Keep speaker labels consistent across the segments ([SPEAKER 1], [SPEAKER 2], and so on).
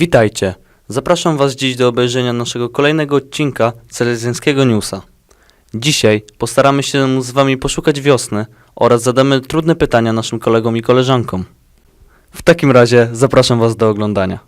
[SPEAKER 1] Witajcie. Zapraszam Was dziś do obejrzenia naszego kolejnego odcinka Salezjańskiego Newsa. Dzisiaj postaramy się z Wami poszukać wiosny oraz zadamy trudne pytania naszym kolegom i koleżankom. W takim razie zapraszam Was do oglądania.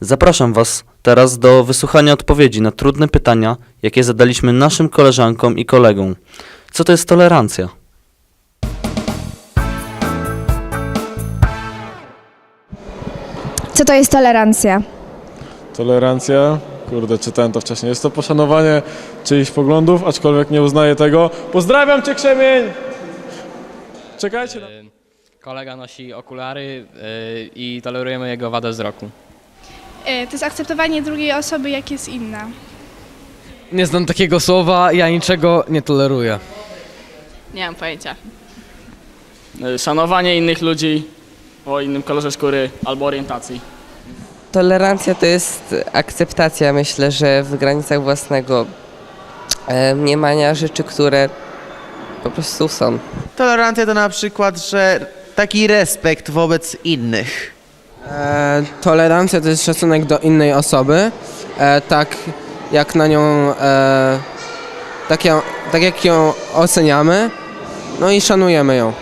[SPEAKER 1] Zapraszam Was teraz do wysłuchania odpowiedzi na trudne pytania, jakie zadaliśmy naszym koleżankom i kolegom. Co to jest tolerancja?
[SPEAKER 2] Co to jest tolerancja?
[SPEAKER 3] Tolerancja, kurde, czytałem to wcześniej. Jest to poszanowanie czyichś poglądów, aczkolwiek nie uznaję tego. Pozdrawiam cię, Krzemień! Czekajcie na...
[SPEAKER 4] Y, Kolega nosi okulary y, i tolerujemy jego wadę wzroku.
[SPEAKER 5] E, To jest akceptowanie drugiej osoby, jak jest inna.
[SPEAKER 6] Nie znam takiego słowa, ja niczego nie toleruję.
[SPEAKER 7] Nie mam pojęcia.
[SPEAKER 8] Y, Szanowanie innych ludzi o innym kolorze skóry albo orientacji.
[SPEAKER 9] Tolerancja to jest akceptacja, myślę, że w granicach własnego e, mniemania rzeczy, które po prostu są.
[SPEAKER 10] Tolerancja to na przykład, że taki respekt wobec innych.
[SPEAKER 6] E, tolerancja to jest szacunek do innej osoby, e, tak jak na nią, e, tak, ją, tak jak ją oceniamy, no i szanujemy ją.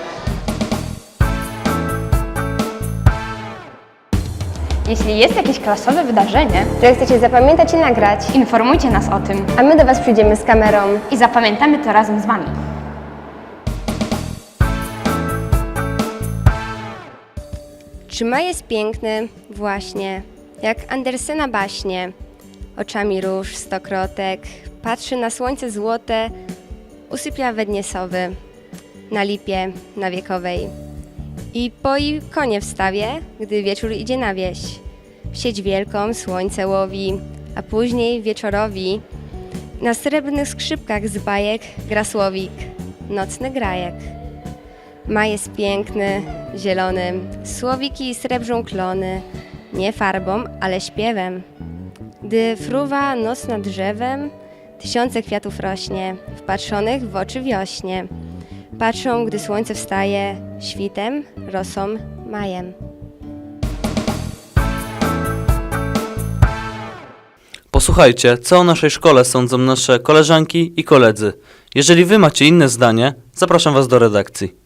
[SPEAKER 11] Jeśli jest jakieś klasowe wydarzenie,
[SPEAKER 2] Które chcecie zapamiętać i nagrać,
[SPEAKER 11] informujcie nas o tym
[SPEAKER 2] a my do Was przyjdziemy z kamerą.
[SPEAKER 11] i zapamiętamy to razem z Wami.
[SPEAKER 2] Czy maj jest piękny? Właśnie. Jak Andersena baśnie. Oczami róż, stokrotek, patrzy na słońce złote, usypia we dnie sowy, na lipie, na wiekowej. I poi konie w stawie, gdy wieczór idzie na wieś. W sieć wielką słońce łowi, a później wieczorowi na srebrnych skrzypkach z bajek gra słowik, nocny grajek. Maj jest piękny, zielony, słowiki srebrzą klony, nie farbą, ale śpiewem. Gdy fruwa noc nad drzewem, tysiące kwiatów rośnie, wpatrzonych w oczy wiośnie. Patrzą, gdy słońce wstaje, świtem, rosą, majem.
[SPEAKER 1] Posłuchajcie, co o naszej szkole sądzą nasze koleżanki i koledzy. Jeżeli Wy macie inne zdanie, zapraszam Was do redakcji.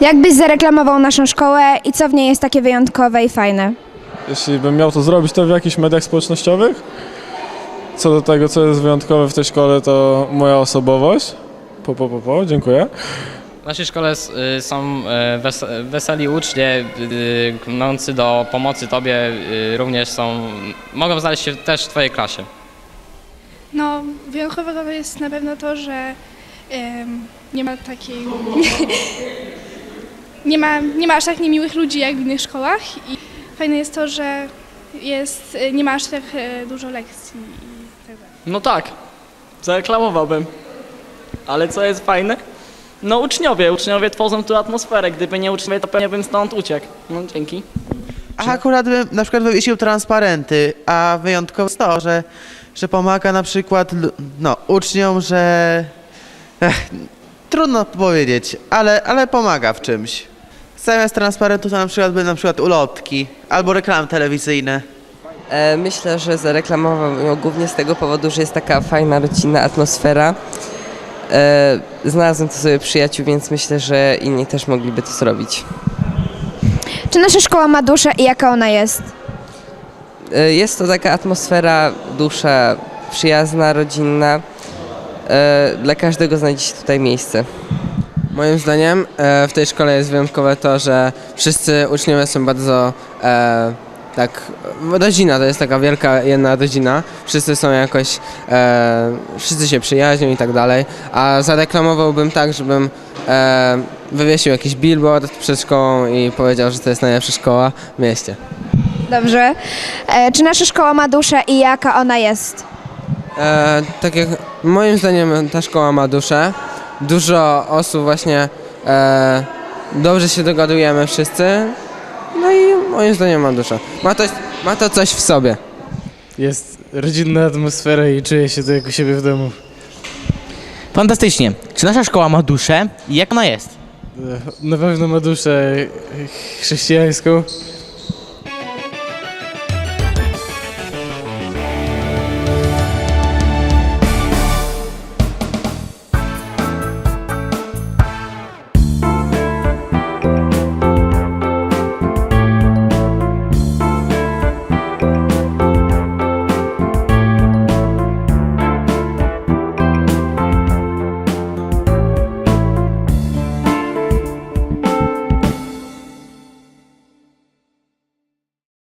[SPEAKER 2] Jak byś zareklamował naszą szkołę i co w niej jest takie wyjątkowe i fajne?
[SPEAKER 3] Jeśli bym miał to zrobić, to w jakichś mediach społecznościowych. Co do tego, co jest wyjątkowe w tej szkole, to moja osobowość. Po, po, po, po, dziękuję.
[SPEAKER 4] W naszej szkole s- y, są y, wes weseli ucznie, y, knący do pomocy Tobie, y, również są, mogą znaleźć się też w Twojej klasie.
[SPEAKER 5] No, wyjątkowego jest na pewno to, że em, nie ma takiej... nie, ma, nie ma aż tak niemiłych ludzi jak w innych szkołach i fajne jest to, że jest, nie ma aż tak e, dużo lekcji i tak dalej.
[SPEAKER 8] No tak, zareklamowałbym. Ale co jest fajne? No uczniowie, uczniowie tworzą tu atmosferę. Gdyby nie uczniowie, to pewnie bym stąd uciekł. No dzięki.
[SPEAKER 10] A akurat bym na przykład wywiesił transparenty, a wyjątkowo jest to, że, że pomaga na przykład no, uczniom, że ech, trudno powiedzieć, ale, ale pomaga w czymś. Zamiast transparentu to na przykład by na przykład ulotki albo reklamy telewizyjne.
[SPEAKER 9] E, myślę, że zareklamował ją głównie z tego powodu, że jest taka fajna, rodzinna atmosfera. E, znalazłem tu sobie przyjaciół, więc myślę, że inni też mogliby to zrobić.
[SPEAKER 12] Czy nasza szkoła ma duszę i jaka ona jest?
[SPEAKER 9] E, jest to taka atmosfera, dusza przyjazna, rodzinna. E, dla każdego znajdzie się tutaj miejsce.
[SPEAKER 6] Moim zdaniem e, w tej szkole jest wyjątkowe to, że wszyscy uczniowie są bardzo e, tak, rodzina, to jest taka wielka jedna rodzina, wszyscy są jakoś, e, wszyscy się przyjaźnią i tak dalej, a zareklamowałbym tak, żebym e, wywiesił jakiś billboard przed szkołą i powiedział, że to jest najlepsza szkoła w mieście.
[SPEAKER 12] Dobrze. E, czy nasza szkoła ma duszę i jaka ona jest?
[SPEAKER 6] E, tak jak moim zdaniem ta szkoła ma duszę. Dużo osób właśnie e, dobrze się dogadujemy wszyscy. No i moim zdaniem ma duszę. Ma to, ma to coś w sobie.
[SPEAKER 13] Jest rodzinna atmosfera i czuję się tu jak u siebie w domu.
[SPEAKER 14] Fantastycznie. Czy nasza szkoła ma duszę i jak ona jest?
[SPEAKER 13] Na pewno ma duszę chrześcijańską